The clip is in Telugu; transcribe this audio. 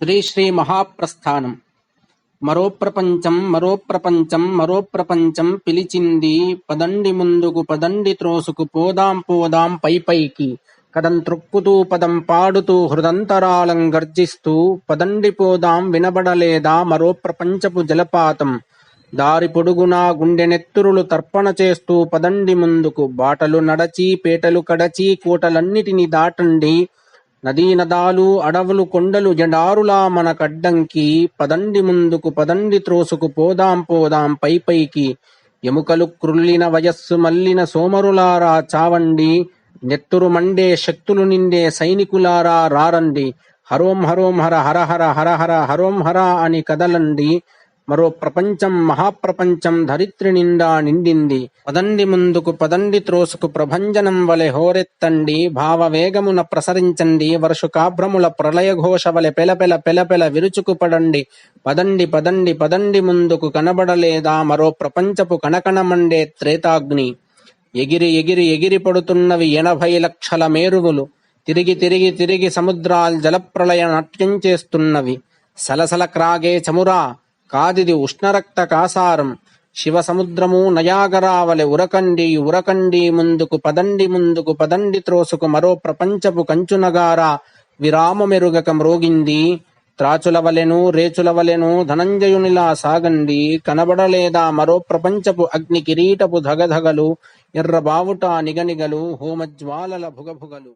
శ్రీ శ్రీ మహాప్రస్థానం. మరో ప్రపంచం మరో ప్రపంచం మరో ప్రపంచం పిలిచింది. పదండి ముందుకు పదండి త్రోసుకు పోదాం పోదాం పై పైకి. కదం త్రొక్కుతూ పదం పాడుతూ హృదంతరాళం గర్జిస్తూ పదండి పోదాం వినబడలేదా మరో ప్రపంచపు జలపాతం. దారి పొడుగునా గుండె నెత్తురులు తర్పణ చేస్తూ పదండి ముందుకు. బాటలు నడచి పేటలు కడచి కోటలన్నిటిని దాటండి. నదీ నదాలు అడవులు కొండలు జడారులా మన కడ్డంకి పదండి ముందుకు పదండి త్రోసుకు పోదాం పోదాం పై పైకి. ఎముకలు క్రుల్లిన వయస్సు మల్లిన సోమరులారా చావండి. నెత్తురు మండే శక్తులు నిండే సైనికులారా రారండి. హరోం హరోం హర హర హర హర హర హరోం హర అని కదలండి. మరో ప్రపంచం మహాప్రపంచం ధరిత్రి నిండా నిండింది. పదండి ముందుకు పదండి త్రోసుకు ప్రభంజనం వలె హోరెత్తండి. భావవేగమున ప్రసరించండి. వర్షుకాభ్రముల ప్రళయఘోష వలె పెలపెల పెలపెల విరుచుకుపడండి. పదండి పదండి పదండి ముందుకు కనబడలేదా? మరో ప్రపంచపు కణకణమండే త్రేతాగ్ని. ఎగిరి ఎగిరి ఎగిరి పడుతున్నవి ఎనభై లక్షల మేరువులు. తిరిగి తిరిగి తిరిగి సముద్రాల్ జలప్రళయ నాట్యం చేస్తున్నవి. సలసల క్రాగే చమురా. కాదిది ఉష్ణరక్త కాసారం శివ సముద్రము నయాగరావలె ఉరకండి ఉరకండి ముందుకు పదండి ముందుకు పదండి త్రోసుకు మరో ప్రపంచపు కంచునగార విరామమెరుగక మ్రోగింది త్రాచుల వలెను రేచుల వలెను ధనంజయునిలా సాగండి. కనబడలేదా మరో ప్రపంచపు అగ్ని కిరీటపు ధగధగలు ఎర్రబావుట నిగనిగలు హోమజ్వాలల భుగభుగలు.